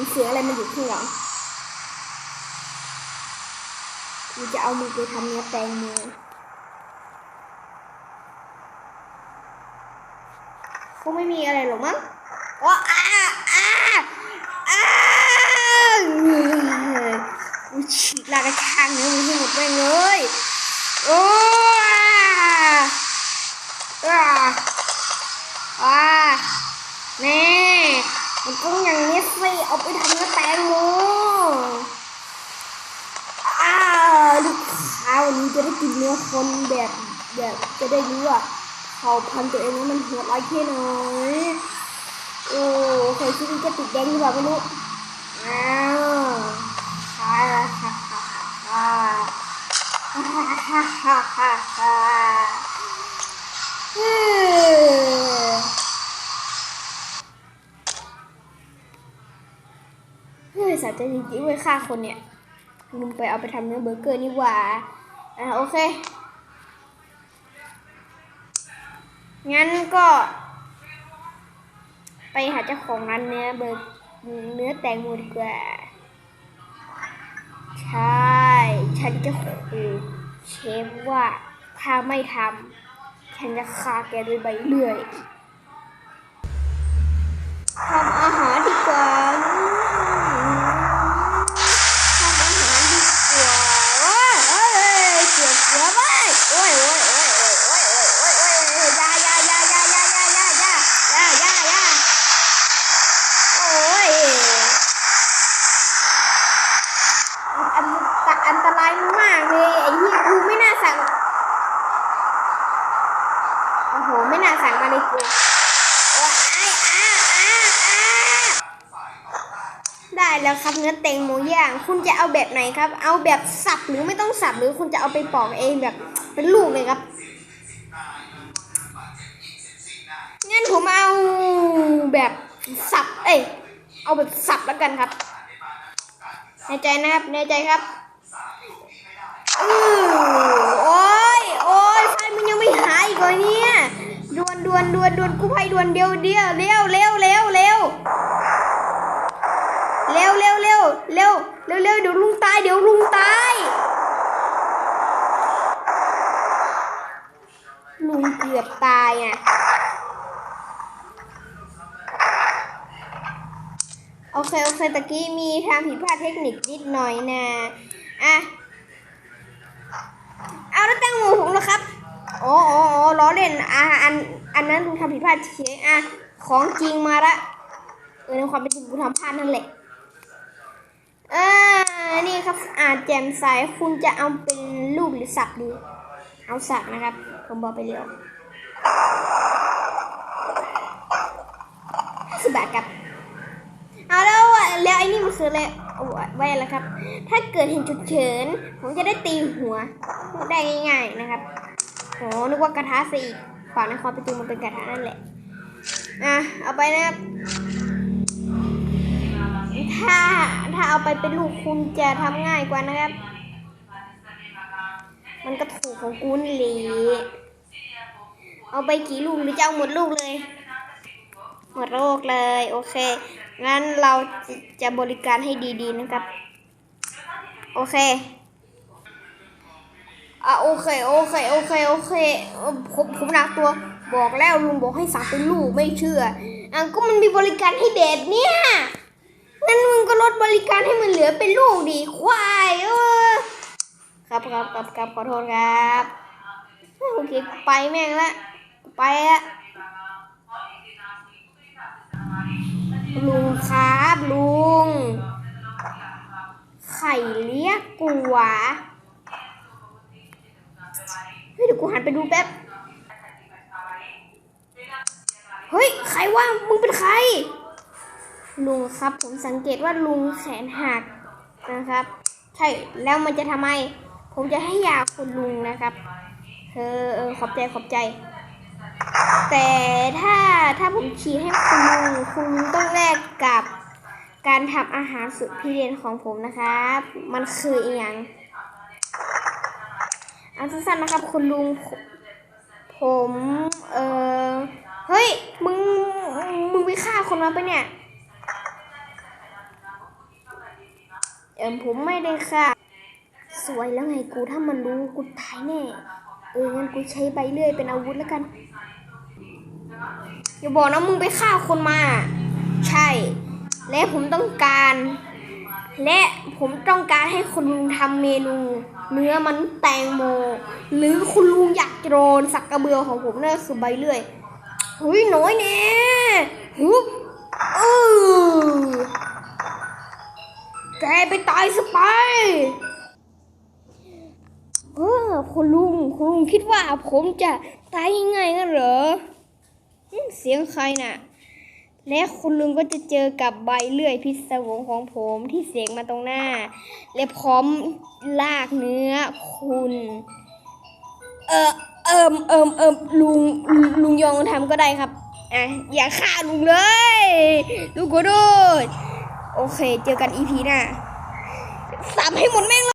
มันเสืออะไรมันอยู่ข้างหลังกูจะเอามือไปทำเนื้อแตงโมคงไม่มีอะไรหรอกมั้งอ๋ออ้าอ้าอ้ากูฉีกลากระชางเนื้อมึงให้หมดแม่งเลยโอ้ มันต้งอย่างนี้สิเอาไปทำเนื้อแตงโมอ้าวลูกค้าวันนี้จะได้กินเนื้อคนแบบแบบจะได้รู้ว่าเผาพันตัวเองนั้นมันโหดร้ายแค่ไหนโอ้เคยคิดว่าจะติดแดงหรือเปล่าไม่รู้อ้าวฮ่าฮ่าฮ่าฮ่าฮ่าฮ่าฮ่าฮ่าฮ่าเฮ้ย เฮ้ยสะจริงๆเว้ฆ่าคนเนี่ยลุงไปเอาไปทำเนื้อเบอร์เกอร์นี่หว่า อ่าโอเค งั้นก็ ไปหาเจ้าของร้านเนื้อเบอร์เนื้อแตงโมดีกว่า ใช่ ฉันจะขู่เชฟว่าถ้าไม่ทำฉันจะฆ่าแกด้วยใบเลื่อย ได้แล้วครับเนื้อแตงโมย่าง คุณจะเอาแบบไหนครับ เอาแบบสับหรือไม่ต้องสับหรือคุณจะเอาไปปอกเองแบบเป็นลูกเลยครับงั้นผมเอาแบบสับ เอ้ยเอาแบบสับแล้วกันครับแน่ใจนะครับแน่ใจครับอือโอ้ยโอ้ยไฟมันยังไม่หายอีกเลยเนี่ย ดวนดวนดวนดวนกู้ภัยดวนเดียวเดียวเร็วเร็วเร็วเร็วเร็วเร็วเร็วเร็วเร็วเร็วเดี๋ยวลุงตายเดี๋ยวลุงตายลุงเกือบตายอะโอเคโอเคตะกี้มีทางผิดพลาดเทคนิคนิดหน่อยนะ นอะอันอันนั้นลุงทำผิดพลาดเฉยอะของจริงมาละเออในความเป็นจริงกูทำพลาดนั่นแหละเอ่านี่ครับอาจแจ่มใสคุณจะเอาเป็นลูกหรือสับดีเอาสับนะครับ ผมบอกไปเร็วสิบบาทครับเอาแล้วอะแล้วไอ้นี่มันคืออะไรเอาไว้แล้วครับ ถ้าเกิดเห็นจุดเฉินผมจะได้ตีหัวได้ง่าย ๆนะครับ โหนึกว่ากระทะสิขวาในความเป็นจริงมันเป็นกระทะนั่นแหละ อะ เอาไปนะครับ ถ้าถ้าเอาไปเป็นลูกคุณจะทำง่ายกว่านะครับ มันก็ถูกของกูนี่แหละเอาไปกี่ลูกหรือจะเอาหมดลูกเลย หมดลูกเลยโอเค งั้นเราจะจะบริการให้ดีๆนะครับ โอเค อะโอเคโอเคโอเคโอเคผมผมหนักตัวบอกแล้วลุงบอกให้สั่งเป็นลูกไม่เชื่ออะก็มันมีบริการให้เด็ดเนี่ยงั้นมึงก็ลดบริการให้มันเหลือเป็นลูกดีควายเออครับครับครับครับขอโทษครับโอเคไปแม่งละไปละลุงครับลุงไข่เลี้ยกกูวะ เฮ้ยเดี๋ยวกูหันไปดูแป๊บ เฮ้ย ใครว่ามึงเป็นใคร ลุงครับ ผมสังเกตว่าลุงแขนหักนะครับ ใช่ แล้วมันจะทำไม ผมจะให้ยาคุณลุงนะครับ เออเออขอบใจขอบใจ แต่ถ้าถ้าผมฉีดให้คุณลุงคุณลุงต้องแลกกับการทำอาหารสุดพิเศษของผมนะครับ มันคืออีหยัง อันสั้นๆนะครับ คุณลุง ผม เออเฮ้ย มึง มึงไปฆ่าคนมาปะเนี่ย เออผมไม่ได้ค่ะสวยแล้วไงกูถ้ามันรู้กูตายแน่ เอองั้นกูใช้ใบเลื่อยเป็นอาวุธแล้วกัน อย่าบอกนะมึงไปฆ่าคนมา ใช่ และผมต้องการ และผมต้องการให้คุณลุงทำเมนู เนื้อมันแตงโม หรือคุณลุงอยากโดนสักกระเบือของผมนั่นคือใบเลื่อยหุยน้อยแน่ฮึบเออแกไปตายซะไปเออคุณลุงคุณลุงคิดว่าผมจะตายง่ายๆงั้นเหรอเสียงใครน่ะ และคุณลุงก็จะเจอกับใบเลื่อยพิศวงของผมที่เสียงมาตรงหน้า และพร้อมลากเนื้อคุณ เออเอิมเอิมเอิมลุงลุงยองทำก็ได้ครับอะอย่าฆ่าลุงเลย ลุงขอโทษโอเค เจอกันอีพีหน้าสับให้หมดแม่งเลย